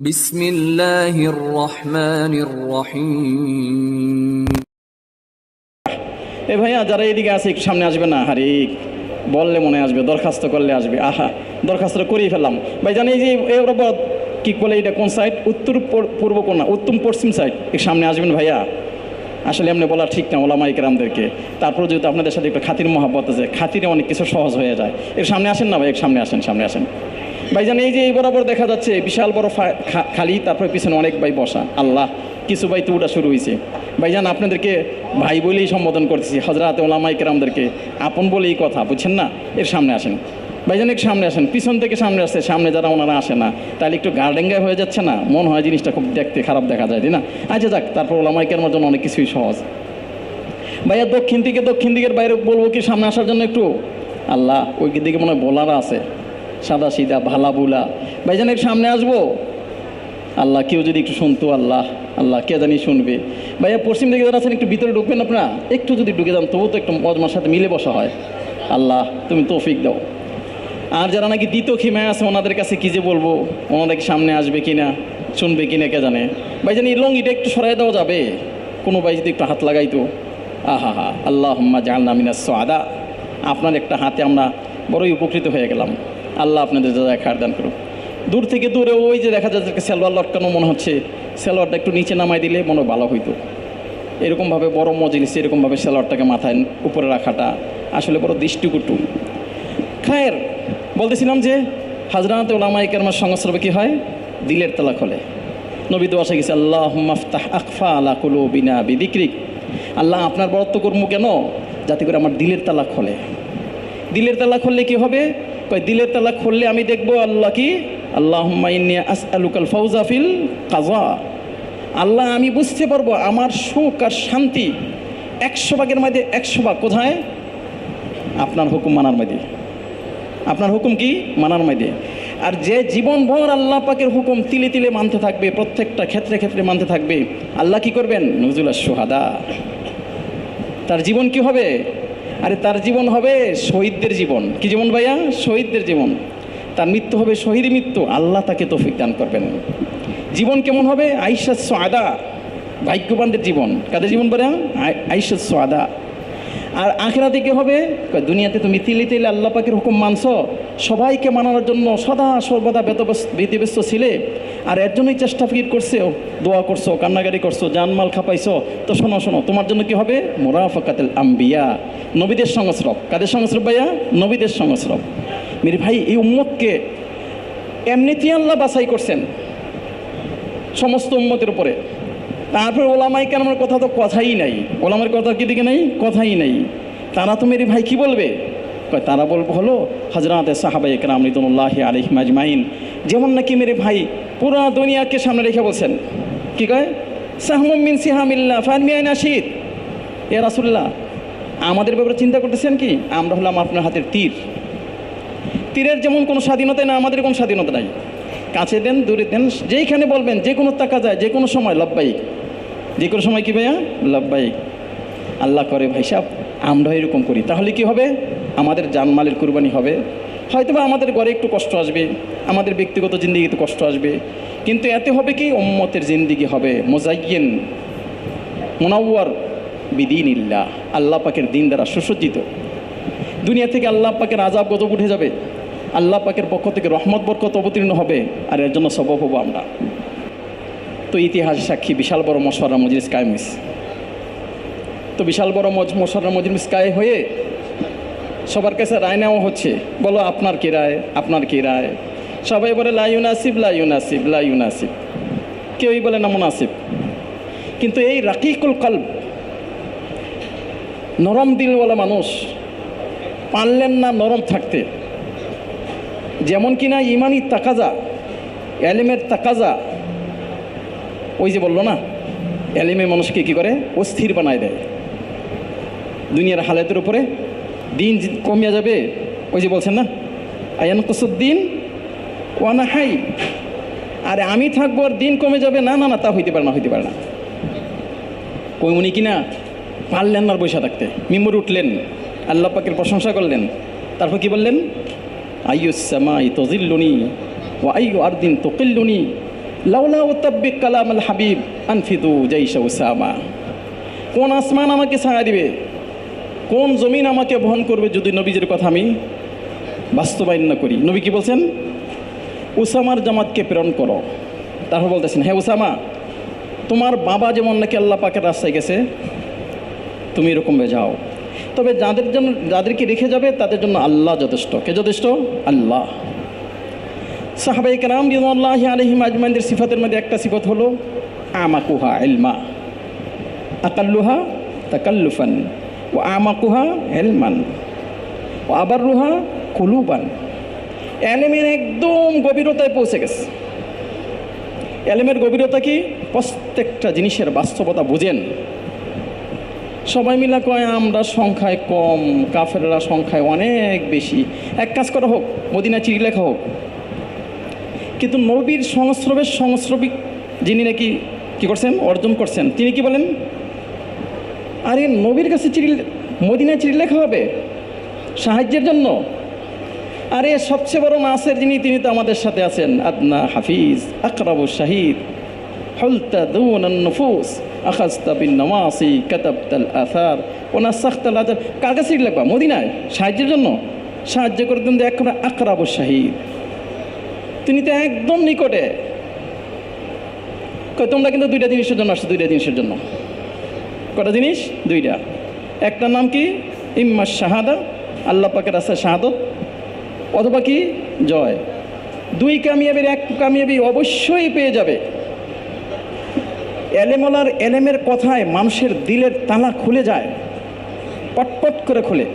বিসমিল্লাহির রহমানির রহিম। এ ভাইয়া, যারা এদিকে আছে সামনে আসবে না? হারি বললে মনে আসবে, দরখাস্ত করলে আসবে। আহা, দরখাস্ত করিয়ে ফেললাম। ভাই জানি যে এরবত কি বলে এটা, কোন সাইড উত্তর পূর্ব কোন উত্তম পশ্চিম সাইড এর সামনে আসবেন ভাইয়া? আসলে এমনি বলা ঠিক না ওলামা ইকরামদেরকে তারপর যেহেতু আপনাদের সাথে একটা খাতির মহাব্বত আছে, খাতিরে অনেক কিছু সহজ হয়ে যায়। এর সামনে আসেন না ভাই এক সামনে আসেন সামনে আসেন। ভাইজান, এই যে এই বরাবর দেখা যাচ্ছে, বিশাল বড় খালি, তারপরে পিছনে অনেক ভাই বসা। আল্লাহ, কিছু ভাই তো শুরু হয়েছে ভাইজান, আপনাদেরকে ভাই বলেই সম্বোধন করতেছি হজরত ওলামাই কেরামদেরকে। আপন বলেই কথা, বুঝছেন না? এর সামনে আসেন। ভাইজান একটু সামনে আসেন। পিছন থেকে সামনে আসছে, সামনে যারা ওনারা আসে না, তাহলে একটু গার্ডেঙ্গায় হয়ে যাচ্ছে না? মন হয় জিনিসটা খুব দেখতে খারাপ দেখা যায়, তাই না? আচ্ছা যাক, তারপর ওলামাই কেরামের জন্য অনেক কিছুই সহজ। ভাইয়া, দক্ষিণ থেকে দক্ষিণ দিকের বাইরে বলব কি, সামনে আসার জন্য একটু? আল্লাহ, ওই দিকে মনে হয় বোলারা আছে। সাদা সিধা ভালা বুলা। ভাইজান একটু সামনে আসব? আল্লাহ, কেউ যদি একটু শুনতো, আল্লাহ আল্লাহ, কে জানি শুনবে। ভাইয়া, পশ্চিম দিকে যারা আছেন, একটু ভিতরে ঢুকবেন আপনারা? একটু যদি ঢুকে যান তবু তো একটু মজমার সাথে মিলে বসা হয়। আল্লাহ, তুমি তৌফিক দাও। আর যারা নাকি দ্বিতীয় খিমায় আছে, ওনাদের কাছে কী যে বলব? ওনাদের সামনে আসবে কি না শুনবে কি না কে জানে? ভাই জানি লঙ্গিটা একটু সরাই দেওয়া যাবে? কোনো ভাই যদি একটু হাত লাগাইতো। আহা হা আল্লাহ জাহান্না মিনাস আদা আপনার একটা হাতে আমরা বড়ই উপকৃত হয়ে গেলাম। আল্লাহ আপনাদের যা খার দান করুক। দূর থেকে দূরে ওই যে দেখা যাচ্ছে সেলোয়ার লটকানো মনে হচ্ছে, সেলোয়ারটা একটু নিচে নামাই দিলে মনে ভালো হইতো। এরকমভাবে বড় মজলিস, এরকমভাবে সেলোয়ারটাকে মাথায় উপরে রাখাটা আসলে বড় দৃষ্টিকটু। খায়ের, বলতেছিলাম যে হাজরাত ওলামাই কেরমার সংস্রবে কী হয়? দিলের তালা খোলে। নবী আসে গেছে আল্লাহ মাফতাহ আকফা আলা কুলু বিনা বিদিক্রিক। আল্লাহ আপনার বরত্ব কর্ম কেন? যাতে করে আমার দিলের তালা খোলে। দিলের তালা খুললে কি হবে? কয় দিলের তালা খুললে আমি দেখব আল্লাহ কি? আল্লাহ কাজা আল্লাহ, আমি বুঝতে পারব আমার সুখ আর শান্তি একশো ভাগের মধ্যে একশো ভাগ। কোথায়? আপনার হুকুম মানার মধ্যে। আপনার হুকুম কি? মানার মধ্যে। আর যে জীবনভর আল্লাহ পাকের হুকুম তিলে তিলে মানতে থাকবে, প্রত্যেকটা ক্ষেত্রে ক্ষেত্রে মানতে থাকবে, আল্লাহ কি করবেন? নজরুল্লাহ সোহাদা তার জীবন কি হবে? আরে তার জীবন হবে শহীদদের জীবন। কি জীবন ভাইয়া? শহীদদের জীবন। তার মৃত্যু হবে শহীদ মৃত্যু। আল্লাহ তাকে তৌফিক দান করবেন। জীবন কেমন হবে? আইসাত আদা ভাগ্যবানদের জীবন। কাদের জীবন বলে আইসাত আদা আর আখেরাতে কি হবে? দুনিয়াতে তুমি তিলে তিলে আল্লাহ পাকের হুকুম মানছ? সবাইকে মানানোর জন্য সদা সর্বদা ব্যতব্যস্ত ছিলে। আর এর জন্যই চেষ্টা ফির করছ দোয়া করছ কান্নাকারি করছ, জানমাল খাপাইছো। তো শোনো শোনো, তোমার জন্য কি হবে? মোরাফাকাতেল আম্বিয়া। নবীদের সংস্রব। কাদের সংস্রব ভাইয়া? নবীদের সংস্রব। মেরে ভাই, এই উম্মতকে এমনিতেই আল্লাহ বাছাই করছেন। সমস্ত উম্মতের উপরে। তারপর ওলামাই কেন আমার কথা তো কথাই নাই। ওলামার কথা কি দিকে নেই? কথাই নেই। তারা তো মেরে ভাই কি বলবে? তারা বলব হলো হজরত সাহাবাই একরাম রিদুল্লাহ আলহিম আজমাইন, যেমন নাকি মেরে ভাই পুরা দুনিয়াকে সামনে রেখে বলছেন। কি কয়? সাহমিন সিহামিল্লা ফারমিয়াইন আশিদ এ রাসুল্লাহ আমাদের ব্যাপারে চিন্তা করতেছেন কি? আমরা হলাম আপনার হাতের তীর। তীরের যেমন কোনো স্বাধীনতা না আমাদের কোনো স্বাধীনতা নাই। কাছে দেন, দূরে দেন, যেইখানে বলবেন, যে কোনো টাকা যায়, যে কোনো সময় লব্বাইক যে কোনো সময় কি ভাইয়া? লব্বাইক আল্লাহ করে ভাই সাহেব আমরা এরকম করি। তাহলে কি হবে? আমাদের জানমালের কুরবানি হবে। হয়তো বা আমাদের ঘরে একটু কষ্ট আসবে, আমাদের ব্যক্তিগত জিন্দিগিতে কষ্ট আসবে। কিন্তু এতে হবে কি? উম্মতের জিন্দিগি হবে। মোজাইয়েন মোনাওয়ার বিদিন ইল্লা আল্লাহ পাকের দিন দ্বারা সুসজ্জিত। দুনিয়া থেকে আল্লাহ পাকের আজাব গজব উঠে যাবে। আল্লাহ পাকের পক্ষ থেকে রহমত, বরকত অবতীর্ণ হবে, আর এর জন্য সবব হব আমরা। তো ইতিহাস সাক্ষী, বিশাল বড় মশওয়ারা মজলিস কায়েমিস তো বিশাল বড় মজ মশওয়ারা মজলিস কায়ে হয়ে সবার কাছে রায় নেওয়া হচ্ছে, বলো আপনার কি রায়, আপনার কি রায়? সবাই বলে, লা ইউনাসিব লা ইউনাসিব লা ইউনাসিব। কেউই বলে না মুনাসিব। কিন্তু এই রাকিকুল কল্ব, নরম দিলওয়ালা মানুষ, পারলেন না নরম থাকতে। যেমন কিনা ইমানি তাকাজা, এলিমের তাকাজা, ওই যে বলল না, এলিমে মানুষকে কী করে? অস্থির বানায় দেয়। দুনিয়ার হালাতের উপরে দিন কমিয়া যাবে, ওই যে বলছেন না, আয়ান কসুদ্দিন ওয়ানা হাই আরে আমি থাকব আর দিন কমে যাবে, না না না, তা হইতে পারে না, হইতে পারে না। কই উনি কিনা? পারলেন না আর বসে থাকতে। মিমর উঠলেন, আল্লাহ পাকের প্রশংসা করলেন। তারপর কি বললেন? ও আইয়ু আর দিন তোকিল্লুনি লাউলা উত্তাব্বিক কালাম কোন আসমান আমাকে ছায়া দিবে? কোন জমিন আমাকে বহন করবে যদি নবীজির কথা আমি বাস্তবায়ন না করি? নবী কি বলছেন? উসামার জামাতকে প্রেরণ করো। তারপর বলতেছেন হ্যাঁ উসামা, তোমার বাবা যেমন নাকি আল্লাহ পাকের রাস্তায় গেছে, তুমি এরকম যাও। তবে যাদের জন্য, যাদেরকে রেখে যাবে, তাদের জন্য আল্লাহ যথেষ্ট। কে যথেষ্ট? আল্লাহ। সাহাবাই কালাম রিদুল্লাহ আলহিম আজমানদের সিফাতের মধ্যে একটা সিফত হলো, আমাকুহা ইলমা। আকাল্লুহা তাকাল্লুফান ও আমাকুহা এলমান ও আবার রুহা কুলুবান। এলেমের একদম গভীরতায় পৌঁছে গেছে। এলেমের গভীরতা কি? প্রত্যেকটা জিনিসের বাস্তবতা বুঝেন। সবাই মিলা কয়, আমরা সংখ্যায় কম, কাফেররা সংখ্যায় অনেক বেশি। এক কাজ করা হোক মদিনা চিঠি লেখা হোক। কিন্তু নবীর সংস্রবের সংস্রবিক যিনি নাকি কি করছেন? অর্জন করছেন। তিনি কি বলেন? আরে, নবীর কাছে চিঠি মদিনা চিঠি লেখা হবে সাহায্যের জন্য? আরে, সবচেয়ে বড় নাসের যিনি, তিনি তো আমাদের সাথে আছেন। আদনা হাফিজ, আকরাবু শাহিদ হলতা দৌন নফুস আখাস্তা বিন সাখতাল আথার কার কাছে লেখবা মদিনায়? সাহায্যের জন্য? সাহায্য করে দিন এখন আকরাবু শাহিদ। তিনি তো একদম নিকটে। তোমরা কিন্তু দুইটা জিনিসের জন্য আসছো, দুইটা জিনিসের জন্য। কটা জিনিস? দুইটা। একটার নাম কি? ইম্মা শাহাদা। আল্লাহ পাকের রাস্তায় শাহাদত। অথবা কি? জয়। দুই কামিয়াবির এক কামিয়াবি অবশ্যই পেয়ে যাবে। এলেমলার এলেমের কথায় মানুষের দিলের তালা খুলে যায়। পটপট করে খুলে।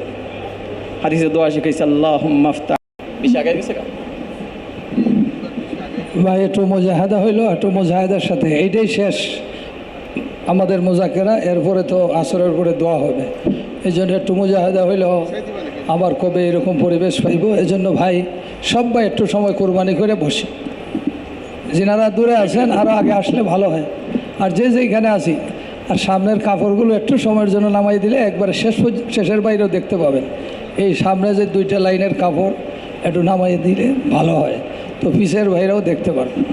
হাদিসে দোয়া শিখাইছে আল্লাহ মাফতা বেশি আগে গেছে? বা একটু মোজাহাদা হইল, একটু মোজাহাদার সাথে। এইটাই শেষ আমাদের মোজাকেরা। এরপরে তো আসরের পরে দোয়া হবে। এই জন্য একটু মোজাহাদা হইল আবার কবে এরকম পরিবেশ পাইব? এই জন্য ভাই, সবাই একটু সময় কোরবানি করে বসি। যিনারা দূরে আছেন আরও আগে আসলে ভালো হয়। আর যে যেখানে আছি, আর সামনের কাপড়গুলো একটু সময়ের জন্য নামাই দিলে একবারে শেষ শেষের বাইরেও দেখতে পাবেন। এই সামনে যে দুইটা লাইনের কাপড়, একটু নামাই দিলে ভালো হয়। তো পিসের বাইরেও দেখতে পারবেন।